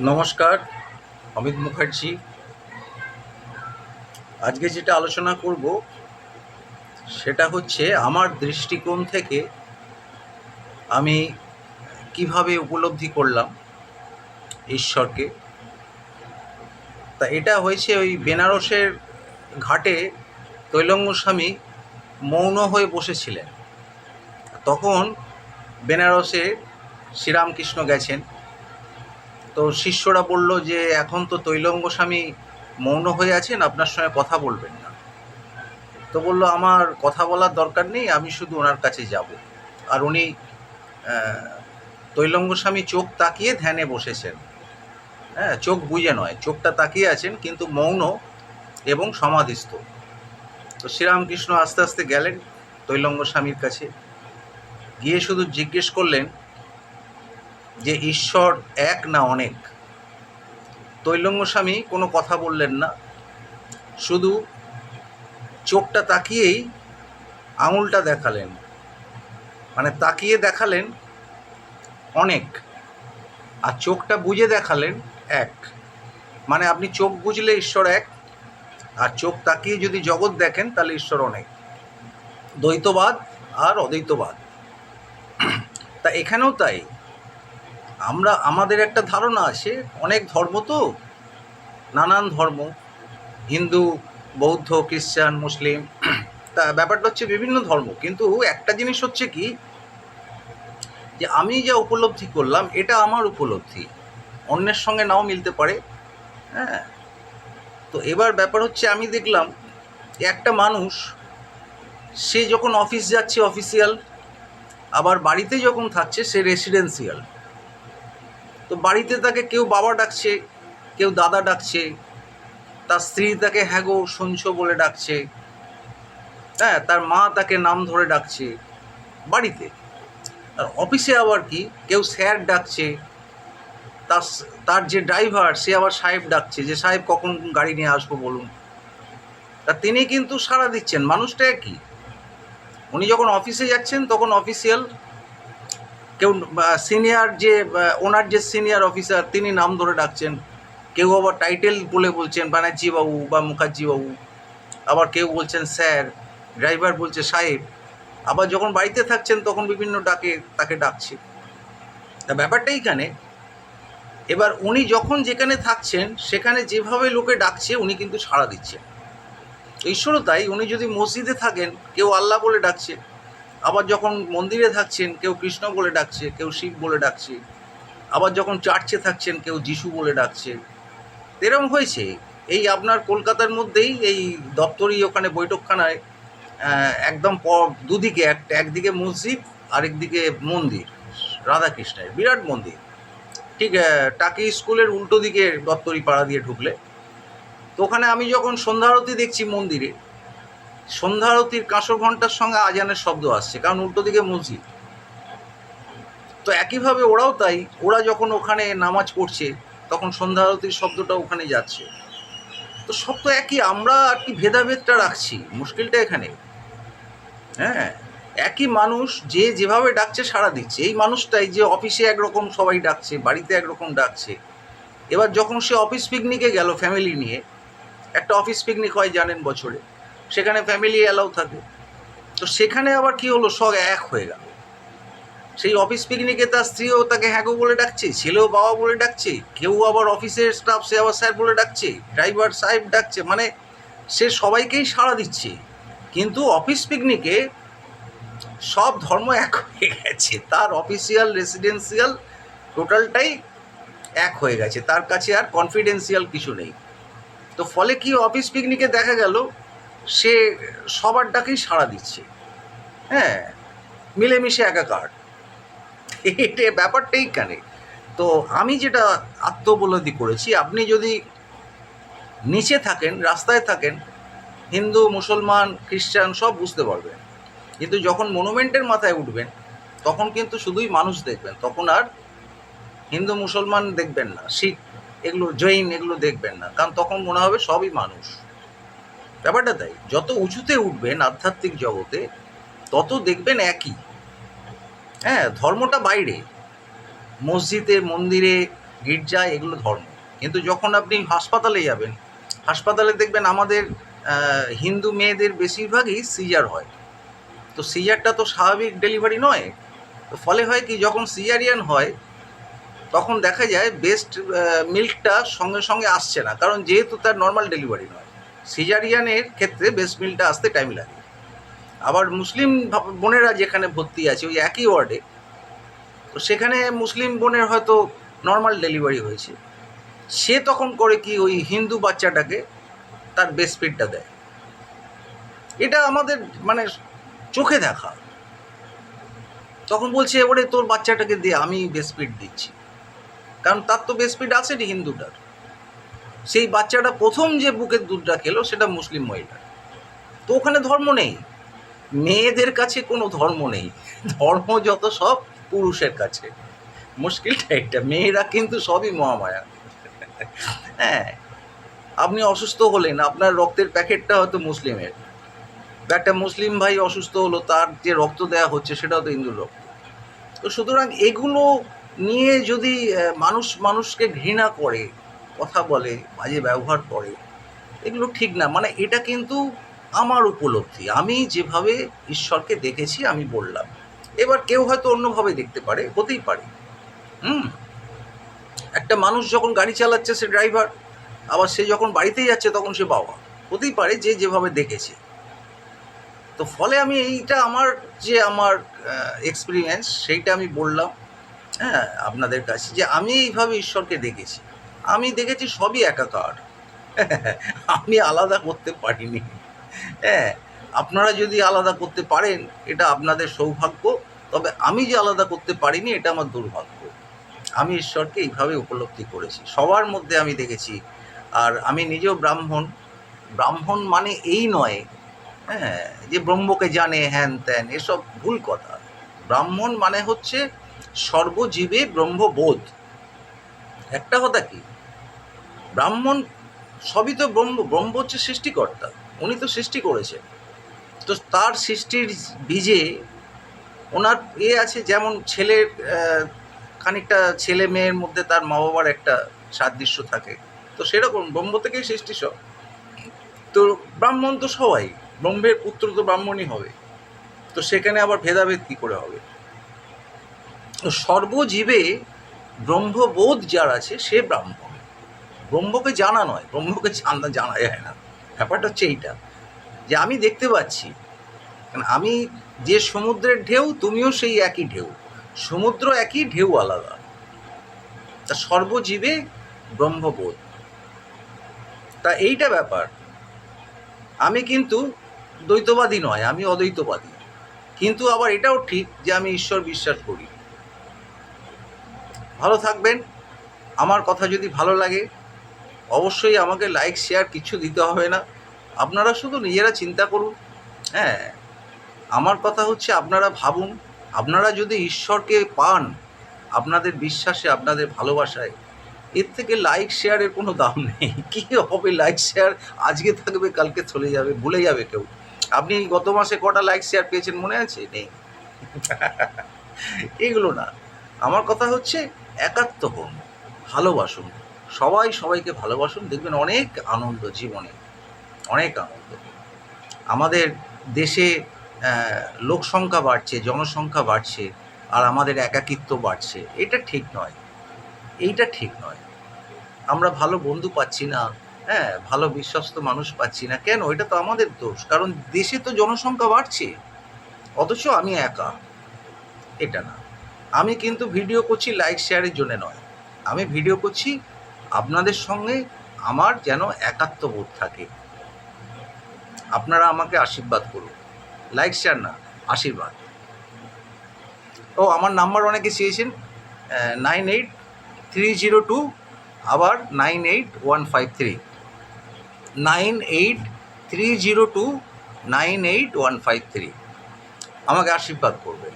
নমস্কার, অমিত মুখার্জি। আজকে যেটা আলোচনা করব, সেটা হচ্ছে আমার দৃষ্টিকোণ থেকে আমি কীভাবে উপলব্ধি করলাম ঈশ্বরকে। তা এটা হয়েছে ওই বেনারসের ঘাটে তৈলঙ্গ স্বামী মৌন হয়ে বসেছিলেন। তখন বেনারসে শ্রীরামকৃষ্ণ গেছেন। তো শিষ্যরা বলল যে, এখন তো তৈলঙ্গ স্বামী মৌন হয়ে আছেন, আপনার সঙ্গে কথা বলবেন না। তো বলল, আমার কথা বলার দরকার নেই, আমি শুধু ওনার কাছে যাব। আর উনি তৈলঙ্গ স্বামী চোখ তাকিয়ে ধ্যানে বসেছেন। হ্যাঁ চোখ বুঝে নয়, চোখটা তাকিয়ে আছেন, কিন্তু মৌন এবং সমাধিস্থ। তো শ্রীরামকৃষ্ণ আস্তে আস্তে গেলেন তৈলঙ্গ স্বামীর কাছে। গিয়ে শুধু জিজ্ঞেস করলেন যে ঈশ্বর এক না অনেক। তৈলঙ্গ স্বামী কোনো কথা বললেন না। শুধু চোখটা তাকিয়েই আঙুলটা দেখালেন। মানে তাকিয়ে দেখালেন অনেক আর চোখটা বুঝে দেখালেন এক। মানে আপনি চোখ বুঝলে ঈশ্বর এক আর চোখ তাকিয়ে যদি জগৎ দেখেন তাহলে ঈশ্বর অনেক। দ্বৈতবাদ আর অদ্বৈতবাদ। তা এখানেও তাই। আমরা, আমাদের একটা ধারণা আছে, অনেক ধর্ম তো, নানান ধর্ম, হিন্দু, বৌদ্ধ, খ্রিস্টান, মুসলিম, তা ব্যাপারটা হচ্ছে বিভিন্ন ধর্ম, কিন্তু একটা জিনিস হচ্ছে কি, যে আমি যা উপলব্ধি করলাম, এটা আমার উপলব্ধি, অন্যের সঙ্গে নাও মিলতে পারে হ্যাঁ? তো এবার ব্যাপার হচ্ছে আমি দেখলাম একটা মানুষ, সে যখন অফিস যাচ্ছে, অফিসিয়াল, আবার বাড়িতে যখন থাকছে, সে রেসিডেন্সিয়াল। তো বাড়িতে তাকে কেউ বাবা ডাকছে, কেউ দাদা ডাকছে, তার স্ত্রী তাকে হ্যাগো, শুনছো বলে ডাকছে। হ্যাঁ তার মা তাকে নাম ধরে ডাকছে বাড়িতে। আর অফিসে আবার কি, কেউ স্যার ডাকছে, তার তার যে ড্রাইভার, সে আবার সাহেব ডাকছে যে, সাহেব, কখন গাড়ি নিয়ে আসব বলুন? তা তিনি কিন্তু সাড়া দিচ্ছেন। মানুষটা একই। উনি যখন অফিসে যাচ্ছেন, তখন অফিসিয়াল কেউ সিনিয়র যে ওনার যে সিনিয়র অফিসার তিনি নাম ধরে ডাকছেন। কেউ আবার টাইটেল বলে বলছেন ব্যানার্জি বাবু বা মুখার্জি বাবু আবার কেউ বলছেন, স্যার। ড্রাইভার বলছে, সাহেব। আবার যখন বাড়িতে থাকছেন, তখন বিভিন্ন ডাকে, তাকে ডাকছে। তা ব্যাপারটা এইখানে এবার উনি যখন যেখানে থাকছেন, সেখানে যেভাবে লোকে ডাকছে, উনি কিন্তু সাড়া দিচ্ছেন। ঈশ্বরও তাই উনি যদি মসজিদে থাকেন, কেউ আল্লাহ বলে ডাকছে আবার যখন মন্দিরে থাকছেন, কেউ কৃষ্ণ বলে ডাকছে, কেউ শিব বলে ডাকছে, আবার যখন চার্চে থাকছেন, কেউ যিশু বলে ডাকছে। এরম হয়েছে। এই আপনার কলকাতার মধ্যেই এই দপ্তরি ওখানে বৈঠকখানায় একদম দুদিকে একটা একদিকে মসজিদ আরেকদিকে মন্দির, রাধাকৃষ্ণের, বিরাট মন্দির। ঠিক টাকি স্কুলের উল্টো দিকে দপ্তরি পাড়া দিয়ে ঢুকলে। তো ওখানে আমি যখন সন্ধ্যারতি দেখছি মন্দিরে সন্ধ্যা আরতির কাঁসর ঘণ্টার সঙ্গে আজানের শব্দ আসছে, কারণ উল্টো দিকে মসজিদ। তো একইভাবে ওরাও তাই, ওরা যখন ওখানে নামাজ পড়ছে, তখন সন্ধ্যা আরতির শব্দটা ওখানে যাচ্ছে। তো সব তো একই, আমরা আর কি ভেদাভেদটা রাখছি, মুশকিলটা এখানে। হ্যাঁ একই মানুষ যে যেভাবে ডাকছে সাড়া দিচ্ছে। এই মানুষটাই যে অফিসে একরকম সবাই ডাকছে, বাড়িতে একরকম ডাকছে। এবার যখন সে অফিস পিকনিকে গেল ফ্যামিলি নিয়ে, একটা অফিস পিকনিক হয় জানেন বছরে। সেখানে ফ্যামিলি অ্যালাউ থাকে। তো সেখানে আবার কি হলো? সব এক হয়ে গেল। সেই অফিস পিকনিকে তার স্ত্রীও তাকে হ্যাগো বলে ডাকছে, ছেলেও বাবা বলে ডাকছে, কেউ আবার অফিসের স্টাফ সে আবার স্যার বলে ডাকছে ড্রাইভার সাহেব ডাকছে মানে সে সবাইকেই সাড়া দিচ্ছে। কিন্তু অফিস পিকনিকে সব ধর্ম এক হয়ে গেছে। তার অফিসিয়াল রেসিডেন্সিয়াল টোটালটাই এক হয়ে গেছে। তার কাছে আর কনফিডেন্সিয়াল কিছু নেই। তো ফলে কি অফিস পিকনিকে দেখা গেল সে সবার ডাকেই সাড়া দিচ্ছে। হ্যাঁ মিলেমিশে একাকার। এটা ব্যাপারটাই কানে। তো আমি যেটা আত্মবলদি করেছি, আপনি যদি নিচে থাকেন, রাস্তায় থাকেন, হিন্দু, মুসলমান, খ্রিস্টান, সব বুঝতে পারবেন। কিন্তু যখন মনুমেন্টের মাথায় উঠবেন, তখন কিন্তু শুধুই মানুষ দেখবেন, তখন আর হিন্দু, মুসলমান দেখবেন না, শিখ, এগুলো জৈন, এগুলো দেখবেন না। কারণ তখন মনে হবে সবই মানুষ। ব্যাপারটা তাই, যত উঁচুতে উঠবেন আধ্যাত্মিক জগতে, তত দেখবেন একই। হ্যাঁ ধর্মটা বাইরে। মসজিদে, মন্দিরে, গির্জা, এগুলো ধর্ম। কিন্তু যখন আপনি হাসপাতালে যাবেন, হাসপাতালে দেখবেন আমাদের হিন্দু মেয়েদের বেশিরভাগই সিজার হয়। তো সিজারটা তো স্বাভাবিক ডেলিভারি নয়। তো ফলে হয় কি, যখন সিজারিয়ান হয়, তখন দেখা যায় বেস্ট মিল্কটা সঙ্গে সঙ্গে আসছে না। কারণ যেহেতু তার নর্মাল ডেলিভারি নয়। সিজারিয়ানের ক্ষেত্রে বেস্ট মিল্কটা আসতে টাইম লাগে। আবার মুসলিম বোনেরা যেখানে ভর্তি আছে, ওই একই ওয়ার্ডে তো সেখানে মুসলিম বোনের হয়তো নর্মাল ডেলিভারি হয়েছে। সে তখন করে কি ওই হিন্দু বাচ্চাটাকে তার বেস্ট ফিডটা দেয়। এটা আমাদের মানে চোখে দেখা। তখন বলছে এবারে তোর বাচ্চাটাকে দে, আমি বেস্ট ফিড দিচ্ছি। কারণ তার তো বেস্ট ফিড আছে হিন্দুটার। সেই বাচ্চাটা প্রথম যে বুকের দুধটা খেলো সেটা মুসলিম মহিলা। তো ওখানে ধর্ম নেই। মেয়েদের কাছে কোনো ধর্ম নেই। ধর্ম যত সব পুরুষের কাছে। মুশকিলটা এটা মেয়েরা কিন্তু সবই মহামায়া। হ্যাঁ আপনি অসুস্থ হলেন, আপনার রক্তের প্যাকেটটা হয়তো মুসলিমের। একটা মুসলিম ভাই অসুস্থ হলো, তার যে রক্ত দেওয়া হচ্ছে সেটাও তো হিন্দুর রক্ত। তো সুতরাং এগুলো নিয়ে যদি মানুষ, মানুষকে ঘৃণা করে কথা বলে, বাজে ব্যবহার করে, এগুলো ঠিক না। মানে এটা কিন্তু আমার উপলব্ধি। আমি যেভাবে ঈশ্বরকে দেখেছি, আমি বললাম। এবার কেউ হয়তো অন্যভাবে দেখতে পারে, হতেই পারে। হুম? একটা মানুষ যখন গাড়ি চালাচ্ছে, সে ড্রাইভার, আবার সে যখন বাড়িতে যাচ্ছে, তখন সে বাবা। হতেই পারে যে যেভাবে দেখেছে। তো ফলে আমি এইটা আমার যে আমার এক্সপিরিয়েন্স সেইটা আমি বললাম হ্যাঁ আপনাদের কাছে যে আমি এইভাবে ঈশ্বরকে দেখেছি। আমি দেখেছি সবই একাকার। আমি আলাদা করতে পারিনি। হ্যাঁ আপনারা যদি আলাদা করতে পারেন, এটা আপনাদের সৌভাগ্য। তবে আমি যে আলাদা করতে পারিনি, এটা আমার দুর্ভাগ্য। আমি ঈশ্বরকে এইভাবে উপলব্ধি করেছি। সবার মধ্যে আমি দেখেছি। আর আমি নিজেও ব্রাহ্মণ। ব্রাহ্মণ মানে এই নয় হ্যাঁ যে ব্রহ্মকে জানে, হ্যান ত্যান, এসব ভুল কথা। ব্রাহ্মণ মানে হচ্ছে সর্বজীবে ব্রহ্মবোধ। একটা কথা কি? ব্রাহ্মণ সবই তো ব্রহ্ম ব্রহ্ম হচ্ছে সৃষ্টিকর্তা, উনি তো সৃষ্টি করেছেন। তো তার সৃষ্টির বীজে ওনার এ আছে যেমন ছেলের খানিকটা ছেলে মেয়ের মধ্যে তার মা বাবার একটা সাদৃশ্য থাকে। তো সেরকম ব্রহ্ম থেকেই সৃষ্টি সব। তো ব্রাহ্মণ তো সবাই, ব্রহ্মের পুত্র তো ব্রাহ্মণই হবে। তো সেখানে আবার ভেদাভেদ কী করে হবে? তো সর্বজীবে ব্রহ্মবোধ যার আছে সে ব্রাহ্মণ। ব্রহ্মকে জানা নয়, ব্রহ্মকে জানা জানা যায় না। ব্যাপারটা হচ্ছে এইটা, যে আমি দেখতে পাচ্ছি কারণ আমি যে সমুদ্রের ঢেউ, তুমিও সেই একই ঢেউ। সমুদ্র একই ঢেউ আলাদা। তা সর্বজীবে ব্রহ্মবোধ। তা এইটা ব্যাপার। আমি কিন্তু দ্বৈতবাদী নয়, আমি অদ্বৈতবাদী। কিন্তু আবার এটাও ঠিক যে আমি ঈশ্বর বিশ্বাস করি। ভালো থাকবেন। আমার কথা যদি ভালো লাগে অবশ্যই আমাকে লাইক শেয়ার কিছু দিতে হবে না। আপনারা শুধু নিজেরা চিন্তা করুন। হ্যাঁ আমার কথা হচ্ছে আপনারা ভাবুন। আপনারা যদি ঈশ্বরকে পান, আপনাদের বিশ্বাসে, আপনাদের ভালোবাসায়, এর থেকে লাইক শেয়ারের কোনো দাম নেই। কী হবে লাইক শেয়ার আজকে থাকবে, কালকে চলে যাবে, ভুলে যাবে কেউ। আপনি গত মাসে কটা লাইক শেয়ার পেয়েছেন মনে আছে? নেই। এগুলো না। আমার কথা হচ্ছে, একাত্ম হন, ভালোবাসুন। সবাই সবাইকে ভালোবাসুন, দেখবেন অনেক আনন্দ জীবনে, অনেক আনন্দ। আমাদের দেশে লোক সংখ্যা বাড়ছে, জনসংখ্যা বাড়ছে, আর আমাদের একাকিত্ব বাড়ছে। এটা ঠিক নয়। এইটা ঠিক নয়। আমরা ভালো বন্ধু পাচ্ছি না হ্যাঁ ভালো বিশ্বস্ত মানুষ পাচ্ছি না। কেন? এটা তো আমাদের দোষ, কারণ দেশে তো জনসংখ্যা বাড়ছে। অথচ আমি একা। এটা না। আমি কিন্তু ভিডিও করছি, লাইক, শেয়ারের জন্য নয়। আমি ভিডিও করছি আপনাদের সঙ্গে আমার যেন একাত্মবোধ থাকে। আপনারা আমাকে আশীর্বাদ করুন। লাইক শেয়ার না, আশীর্বাদ। ও, আমার নাম্বার অনেকে চেয়েছেন nine eight three zero two আবার nine eight one five three nine eight three zero two nine eight one five three আমাকে আশীর্বাদ করবেন।